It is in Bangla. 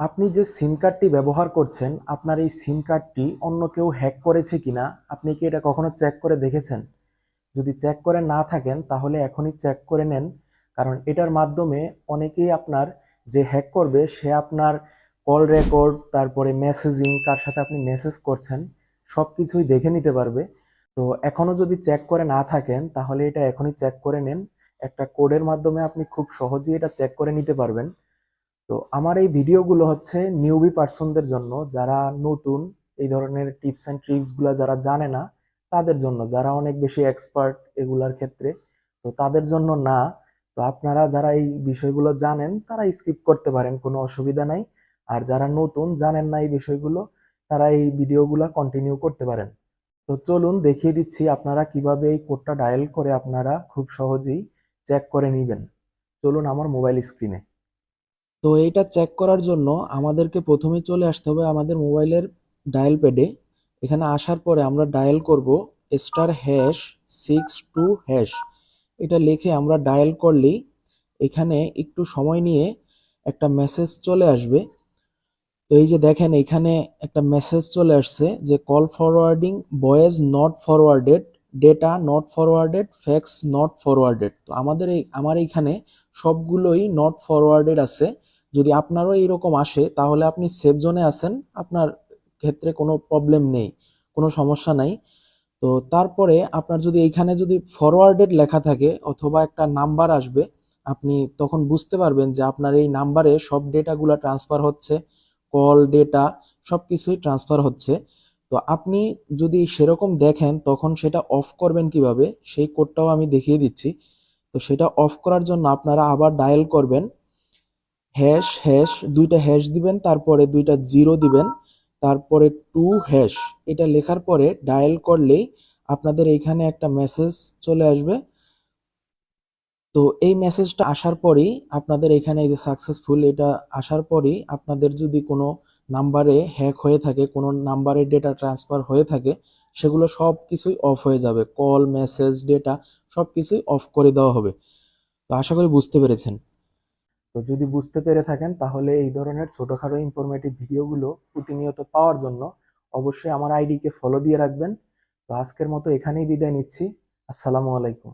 আপনি যে সিম কার্ডটি ব্যবহার করছেন, আপনার এই সিম কার্ডটি অন্য কেউ হ্যাক করেছে কিনা, আপনি কি এটা কখনো চেক করে দেখেছেন? যদি চেক করে না থাকেন, তাহলে এখনই চেক করে নেন, কারণ এটার মাধ্যমে অনেকেই আপনার যে হ্যাক করবে, সে আপনার কল রেকর্ড তারপরে মেসেজিং কার সাথে আপনি মেসেজ করছেন সব কিছুই দেখে নিতে পারবে। তো এখনও যদি চেক করে না থাকেন, তাহলে এটা এখনই চেক করে নেন। একটা কোডের মাধ্যমে আপনি খুব সহজেই এটা চেক করে নিতে পারবেন। তো আমার এই ভিডিওগুলো হচ্ছে নিউবি পার্সনদের জন্য, যারা নতুন এই ধরনের টিপস অ্যান্ড ট্রিক্সগুলো যারা জানে না, তাদের জন্য, যারা অনেক বেশি এক্সপার্ট এগুলার ক্ষেত্রে, তো তাদের জন্য না। তো আপনারা যারা এই বিষয়গুলো জানেন, তারা স্কিপ করতে পারেন, কোনো অসুবিধা নাই। আর যারা নতুন, জানেন না এই বিষয়গুলো, তারা এই ভিডিওগুলো কন্টিনিউ করতে পারেন। তো চলুন দেখিয়ে দিচ্ছি আপনারা কীভাবে এই কোডটা ডায়াল করে আপনারা খুব সহজেই চেক করে নেবেন। চলুন আমার মোবাইল স্ক্রিনে তো এইটা চেক করার জন্য আমাদেরকে প্রথমে চলে আসতে হবে আমাদের মোবাইলের ডায়াল প্যাডে এখানে আসার পরে আমরা ডায়াল করব star hash six two hash এটা লিখে আমরা ডায়াল করলেই এখানে একটু সময় নিয়ে একটা মেসেজ চলে আসবে। তো এই যে দেখেন এখানে একটা মেসেজ চলে আসছে যে call forwarding voice not forwarded data not forwarded fax not forwarded তো আমাদের এই, আমার এইখানে সবগুলোই নট ফরওয়ার্ডেড আছে। যদি আপনারও এইরকম আসে, তাহলে আপনি সেফ জোনে আছেন, আপনার ক্ষেত্রে কোনো প্রবলেম নেই, কোনো সমস্যা নাই। তো তারপরে আপনার যদি এইখানে যদি ফরওয়ার্ডেড লেখা থাকে অথবা একটা নাম্বার আসবে, আপনি তখন বুঝতে পারবেন যে আপনার এই নাম্বারে সব ডেটাগুলো ট্রান্সফার হচ্ছে কল ডেটা সব কিছুই ট্রান্সফার হচ্ছে। তো আপনি যদি সেরকম দেখেন, তখন সেটা অফ করবেন কীভাবে, সেই কোডটাও আমি দেখিয়ে দিচ্ছি। তো সেটা অফ করার জন্য আপনারা আবার ডায়াল করবেন। হ্যাশ হ্যাশ দুইটা হ্যাশ দিবেন, তারপরে দুইটা জিরো দিবেন, তারপরে টু হ্যাশ এটা লেখার পরে ডায়াল করলেই আপনাদের এইখানে একটা মেসেজ চলে আসবে। তো এই মেসেজটা আসার পরেই আপনাদের এখানে এই যে সাকসেসফুল এটা আসার পরেই আপনাদের যদি কোনো নাম্বারে হ্যাক হয়ে থাকে, কোনো নাম্বারে ডেটা ট্রান্সফার হয়ে থাকে, সেগুলো সব কিছুই অফ হয়ে যাবে। কল মেসেজ ডেটা সব কিছুই অফ করে দেওয়া হবে। তো আশা করি বুঝতে পেরেছেন। তো যদি বুঝতে পেরে থাকেন, তাহলে এই ধরনের ছোটোখাটো ইনফরমেটিভ ভিডিওগুলো প্রতিনিয়ত পাওয়ার জন্য অবশ্যই আমার আইডিকে ফলো দিয়ে রাখবেন। তো আজকের মতো এখানেই বিদায় নিচ্ছি। আসসালামু আলাইকুম।